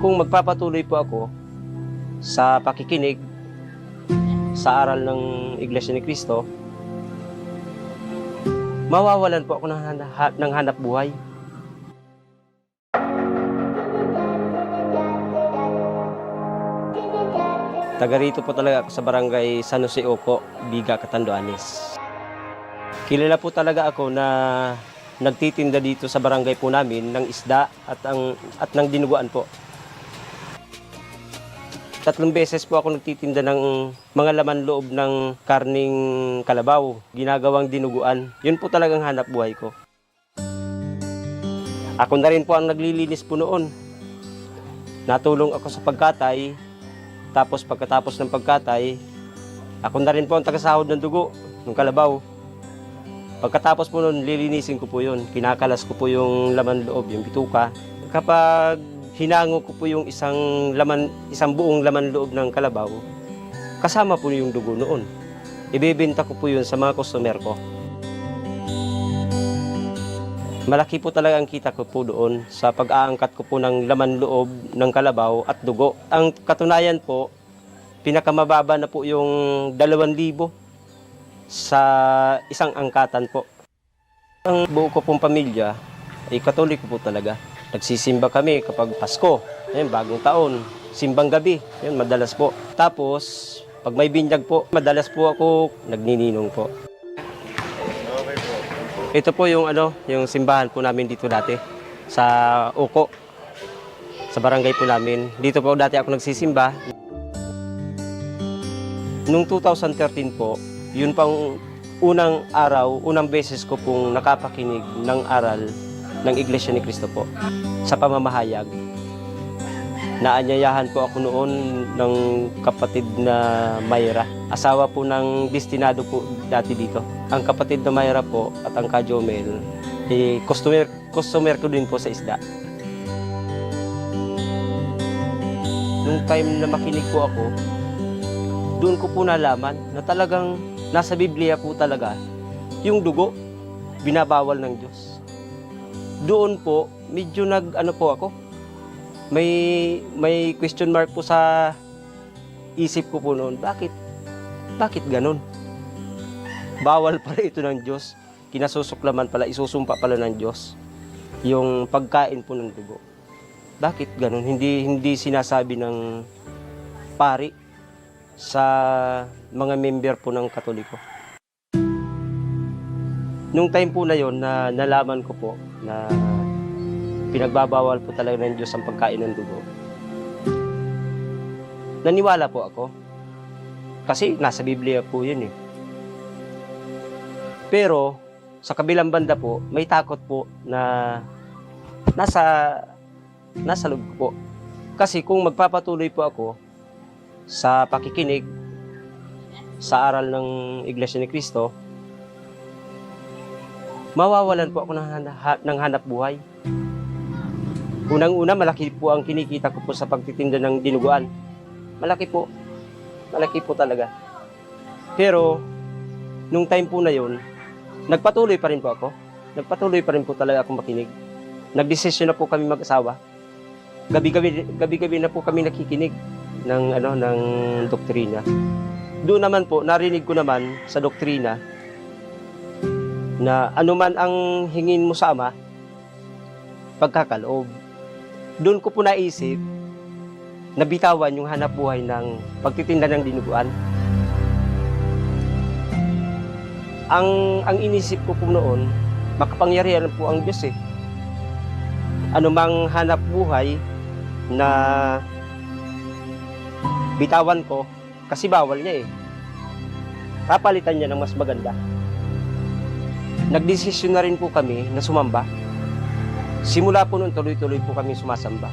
Kung magpapatuloy po ako sa pakikinig sa aral ng Iglesia ni Cristo, mawawalan po ako ng, hana- ng hanap buhay. Taga rito po talaga ako sa barangay San Jose Oco, Biga, Catanduanes. Kilala po talaga ako na nagtitinda dito sa barangay po namin ng isda at ang at ng dinuguan po. Tatlong beses po ako nagtitinda ng mga laman loob ng karning kalabaw, ginagawang dinuguan. Yun po talagang hanap buhay ko. Ako na rin po ang naglilinis po noon. Natulong ako sa pagkatay, tapos pagkatapos ng pagkatay, ako na rin po ang tagasahod ng dugo ng kalabaw. Pagkatapos po nun, lilinisin ko po yun. Kinakalas ko po yung laman loob, yung bituka. Kapag hinango ko po yung isang laman, isang buong laman loob ng kalabaw, kasama po yung dugo noon. Ibebenta ko po yun sa mga customer ko. Malaki po talaga ang kita ko po doon sa pag-aangkat ko po ng laman loob ng kalabaw at dugo. Ang katunayan po, pinakamababa na po yung 2,000 sa isang angkatan po. Ang buo ko pong pamilya ay katoliko po talaga. Nagsisimba kami kapag Pasko, ayun, bagong taon, simbang gabi, yun, madalas po. Tapos, pag may binyag po, madalas po ako nagnininong po. Ito po yung ano, yung simbahan po namin dito dati sa Oko. Sa barangay po namin. Dito po dati ako nagsisimba. Noong 2013 po, yun pang unang araw, unang beses ko pong nakapakinig ng aral ng Iglesia ni Cristo po sa pamamahayag. Naanyayahan po ako noon ng kapatid na Mayra. Asawa po ng destinado po dati dito. Ang kapatid na Mayra po at ang kajomel, eh, customer, customer ko din po sa isda. Nung time na makinig po ako, doon ko po nalaman na talagang nasa Biblia po talaga yung dugo binabawal ng Diyos. Doon po medyo nag ano po ako may may question mark po sa isip ko po noon. Bakit? Bakit ganun? Bawal pala ito ng Diyos. Kinasusuklaman pala, isusumpa pala ng Diyos yung pagkain po ng dugo. Bakit ganun? Hindi hindi sinasabi ng pari sa mga member po ng Katoliko. Nung time po na yon na nalaman ko po na pinagbabawal po talaga ng Diyos ang pagkain ng dugo. Naniwala po ako. Kasi nasa Biblia po yun eh. Pero sa kabilang banda po, may takot po na nasa nasa loob po. Kasi kung magpapatuloy po ako sa pakikinig sa aral ng Iglesia ni Cristo, mawawalan po ako ng, hana- ng hanap buhay. Unang-una, malaki po ang kinikita ko po sa pagtitinda ng dinuguan. Malaki po. Malaki po talaga. Pero, nung time po na yon, nagpatuloy pa rin po ako. Nagpatuloy pa rin po talaga akong makinig. Nagdesisyon na po kami mag-asawa. Gabi-gabi, gabi-gabi na po kami nakikinig ng ano ng doktrina. Doon naman po narinig ko naman sa doktrina na anuman ang hingin mo sa ama pagkakaloob. Doon ko po naisip na bitawan yung hanap buhay ng pagtitinda ng dinuguan. Ang ang inisip ko po noon, makapangyarihan po ang Diyos eh. Anumang hanap buhay na bitawan ko kasi bawal niya eh. Papalitan niya ng mas maganda. Nagdesisyon na rin po kami na sumamba. Simula po noon tuloy-tuloy po kami sumasamba.